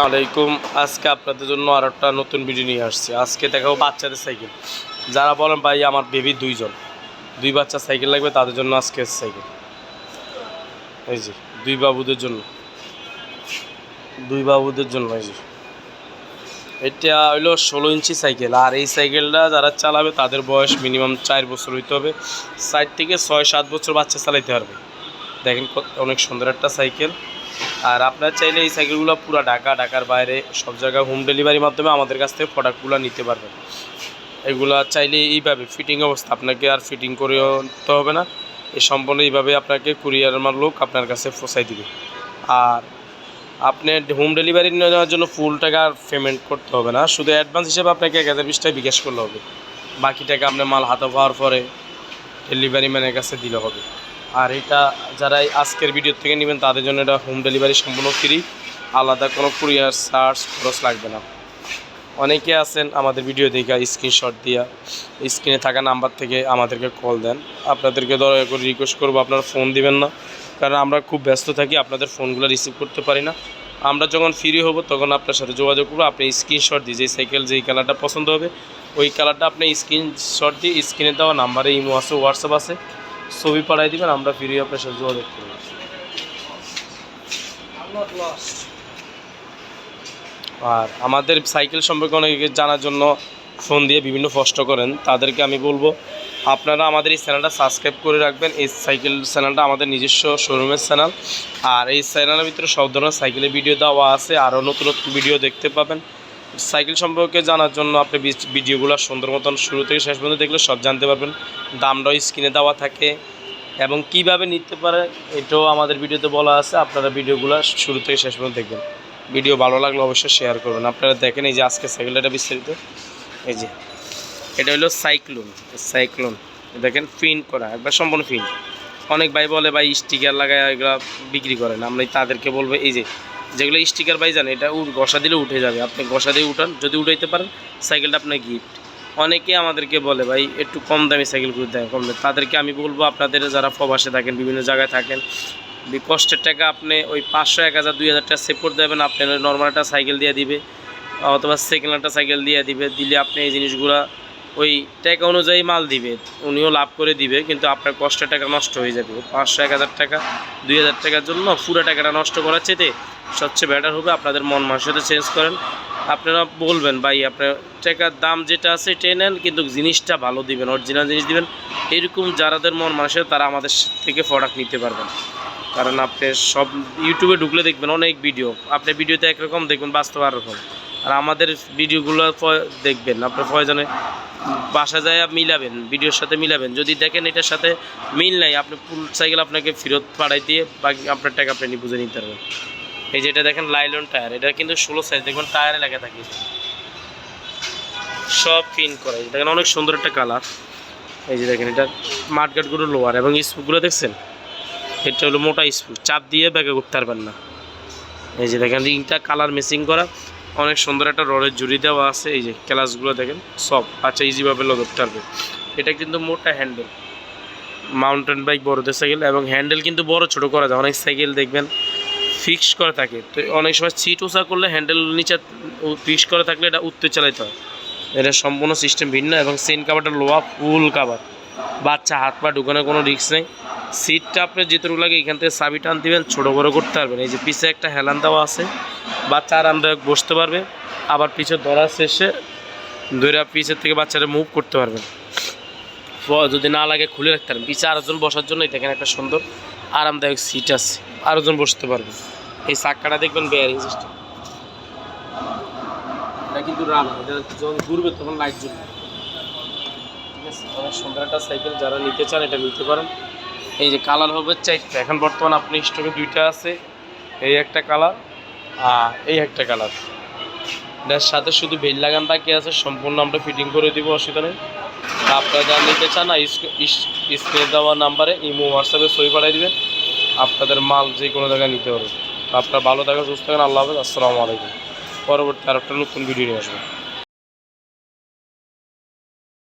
আলাইকুম। আজকে আপনাদের জন্য আর একটা নতুন ভিডিও নিয়ে আসছি। আজকে দেখাবো বাচ্চাদের সাইকেল। যারা বলেন, ভাই, আমার বেবি দুইজন। দুই বাচ্চা সাইকেল লাগবে, তাদের জন্য আজকে সাইকেল। এই যে, দুই বাবুদের জন্য। দুই বাবুদের জন্য, এই যে। এটা হইল ষোলো ইঞ্চি সাইকেল। আর এই সাইকেলটা যারা চালাবে, তাদের বয়স মিনিমাম চার বছর হইতে হবে। সাইড থেকে ছয়, সাত বছর বাচ্চা চালাইতে পারবে। দেখেন অনেক সুন্দর একটা সাইকেল। আর আপনার চাইলে এই সাইকেলগুলো পুরো ঢাকা, ঢাকার বাইরে সব জায়গায় হোম ডেলিভারির মাধ্যমে আমাদের কাছ থেকে প্রোডাক্টগুলো নিতে পারবেন। এগুলো চাইলে এইভাবে ফিটিং অবস্থা, আপনাকে আর ফিটিং করেও তো হবে না। এ সম্পূর্ণ এইভাবে আপনাকে কুরিয়ার লোক আপনার কাছে পৌঁছাই দিবে। আর আপনি হোম ডেলিভারি নেওয়ার জন্য ফুল টাকা আর পেমেন্ট করতে হবে না। শুধু অ্যাডভান্স হিসেবে আপনাকে এক হাজার বিশ বিকাশ করলে হবে। বাকি টাকা আপনার মাল হাতে পাওয়ার পরে ডেলিভারি ম্যানের কাছে দিলে হবে। আর এটা যারা আজকের ভিডিও থেকে নেবেন, তাদের জন্য এটা হোম ডেলিভারি সম্পূর্ণ ফ্রি আলাদা কোনো কুরিয়ার চার্জ খরচ লাগবে না। অনেকে আছেন আমাদের ভিডিও দেখা স্ক্রিনশট দিয়া স্ক্রিনে থাকা নাম্বার থেকে আমাদেরকে কল দেন। আপনাদেরকে দয়া করে রিকোয়েস্ট করব, আপনারা ফোন দিবেন না। কারণ আমরা খুব ব্যস্ত থাকি, আপনাদের ফোনগুলো রিসিভ করতে পারি না। আমরা যখন ফ্রি হব, তখন আপনার সাথে যোগাযোগ করব, আপনি স্ক্রিনশট দিয়ে যে সাইকেল যেই কালারটা পছন্দ হবে, ওই কালারটা আপনি স্ক্রিনশট দিয়ে স্ক্রিনে দেওয়া নাম্বারে ইমো আছে হোয়াটসঅ্যাপ আছে। ছবি পাঠাই দিবেন, আমরা ফ্রি আপনার সাথে যোগাযোগ করব। আর আমাদের সাইকেল সম্পর্কে অনেকে জানার জন্য ফোন দিয়ে বিভিন্ন প্রশ্ন করেন, তাদেরকে আমি বলব, আপনারা আমাদের এই চ্যানেলটা সাবস্ক্রাইব করে রাখবেন। এই সাইকেল চ্যানেলটা আমাদের নিজস্ব শোরুমের চ্যানেল। আর এই চ্যানেলের ভিতরে সব ধরনের সাইকেলের ভিডিও দেওয়া আছে, আরও নতুন নতুন ভিডিও দেখতে পাবেন। সাইকেল সম্পর্কে জানার জন্য আপনি ভিডিওগুলো সুন্দর মতন শুরু থেকে শেষ পর্যন্ত দেখলে সব জানতে পারবেন। দামটাও স্ক্রিনে দেওয়া থাকে এবং কীভাবে নিতে পারে এটাও আমাদের ভিডিওতে বলা আছে। আপনারা ভিডিওগুলো শুরু থেকে শেষ পর্যন্ত দেখবেন। ভিডিও ভালো লাগলে অবশ্যই শেয়ার করবেন। আপনারা দেখেন এই যে আজকে সাইকেলটা বিস্তারিত। এই যে, এটা হলো সাইক্লোন সাইক্লোন। দেখেন প্রিন্ট করা, একবার সম্পূর্ণ প্রিন্ট। অনেক ভাই বলে, ভাই স্টিকার লাগায় এগুলো বিক্রি করেন। আমরা তাদেরকে বলব, এই যে যেগুলো স্টিকার ভাই জান, এটা ঘষা দিলে উঠে যাবে। আপনি ঘষা দিয়ে উঠান, যদি উঠাইতে পারেন সাইকেলটা আপনার গিফট অনেকে আমাদেরকে বলে, ভাই, একটু কম দামি সাইকেলগুলো দেয় কম দামে। তাদেরকে আমি বলব, আপনাদের যারা প্রবাসে থাকেন, বিভিন্ন জায়গায় থাকেন কষ্টের টাকা আপনি ওই পাঁচশো, এক হাজার, দুই হাজার টাকা সেভ করে দেবেন আপনি নর্মাল একটা সাইকেল দিয়ে দিবে, অথবা সেকেন্ড একটা সাইকেল দিয়ে দিবে, দিলে আপনি এই জিনিসগুলা ওই টাকা অনুযায়ী মাল দিবে, উনিও লাভ করে দিবে, কিন্তু আপনার কষ্টের টাকা নষ্ট হয়ে যাবে। পাঁচশো, এক হাজার টাকা, দুই হাজার টাকার জন্য পুরো টাকাটা নষ্ট করার চেয়ে সবচেয়ে বেটার হবে আপনাদের মন মানসিকতা চেঞ্জ করেন। আপনারা বলবেন, ভাই, আপনার টাকার দাম যেটা আছে নেন, কিন্তু জিনিসটা ভালো দিবেন অরিজিনাল জিনিস দিবেন। এরকম যারাদের মন মানসিকতা, তারা আমাদের থেকে প্রোডাক্ট নিতে পারবেন। কারণ আপনি সব ইউটিউবে ঢুকলে দেখবেন অনেক ভিডিও আপনি ভিডিওতে একরকম দেখবেন বাস্তব আর রকম আর আমাদের ভিডিওগুলো দেখবেন, আপনার প্রয়োজনে বাসা যায় মিলাবেন, ভিডিওর সাথে মিলাবেন। যদি দেখেন এটার সাথে মিল নাই, আপনি ফুল সাইকেল আপনাকে ফেরত পাঠাই দিয়ে বাকি আপনার টাকা আপনি বুঝে নিতে পারবেন। এই যে এটা দেখেন লাইলন টায়ার, এটা কিন্তু ষোলো সাইজ দেখবেন টায়ারে লেগে থাকে। সব পিন করা দেখেন অনেক সুন্দর একটা কালার এই যে দেখেন এটা মাঠগাটগুলো লোয়ার এবং স্পুকগুলো দেখছেন? এটা হলো মোটা স্পুক চাপ দিয়ে ব্যাগে করতে পারবেন না। এই যে দেখেন রিংটা কালার মেসিং করা। অনেক সুন্দর একটা রডের জুড়ি দেওয়া আছে, এই যে ক্লাসগুলো দেখেন, সব। আচ্ছা ইজিভাবে ধরতে পারবে এটা কিন্তু মোটা হ্যান্ডেল মাউন্টেন বাইক বড়দের সাইকেল এবং হ্যান্ডেল কিন্তু বড়, ছোট করা যায় অনেক সাইকেল দেখবেন ফিক্স করা থাকে। তো অনেক সময় সিট উঁচা করলে হ্যান্ডেল নিচে ফিক্স করা থাকলে এটা উত্তর চালাইতে হয়। এটা সম্পূর্ণ সিস্টেম ভিন্ন এবং সেন কাভারটা লোয়া ফুল কাভার বাচ্চা হাত পা ঢুকানোর কোনো রিস্ক নেই। সিটটা আপনি যেটুকু লাগে এখান থেকে চাবি টান দিবেন, ছোটো বড়ো করতে পারবেন। এই যে পিছে একটা হেলান দেওয়া আছে, বাচ্চা আরামদায়ক বসতে পারবে, আবার পিছে ধরা শেষে ধরে পিছের থেকে বাচ্চারা মুভ করতে পারবেন। যদি না লাগে খুলে রাখতে পারেন পিছে আরেকজন বসার জন্য দেখেন একটা সুন্দর আরামদায়ক সিট আছে, আরেকজন বসতে পারবে। এই চাক্কাটা দেখবেন বেয়ারিং সিস্টেম এটা কিন্তু রাবার যখন ঘুরবে তখন লাইট জ্বলবে। ঠিক আছে? অনেক সুন্দর একটা সাইকেল যারা নিতে চান এটা নিতে পারেন। এই যে কালার হবে চারটা। এখন বর্তমান আপনি স্টকে দুইটা আছে, এই একটা কালার আর এই একটা কালার। এটার সাথে শুধু বেল লাগান বাকি আছে, সম্পূর্ণ আমরা ফিটিং করে দিব, অসুবিধা নেই। আপনারা যা নিতে চান স্ক্রিনে দেওয়া নাম্বারে ইমো, হোয়াটসঅ্যাপে সই পাঠিয়ে দেবেন, আপনাদের মাল যে কোনো জায়গায় নিতে পারবেন। তো আপনারা ভালো থাকেন, সুস্থ থাকেন, আল্লাহ হাফেজ, আসসালামু আলাইকুম। পরবর্তী আর একটা নতুন ভিডিও নিয়ে আসবেন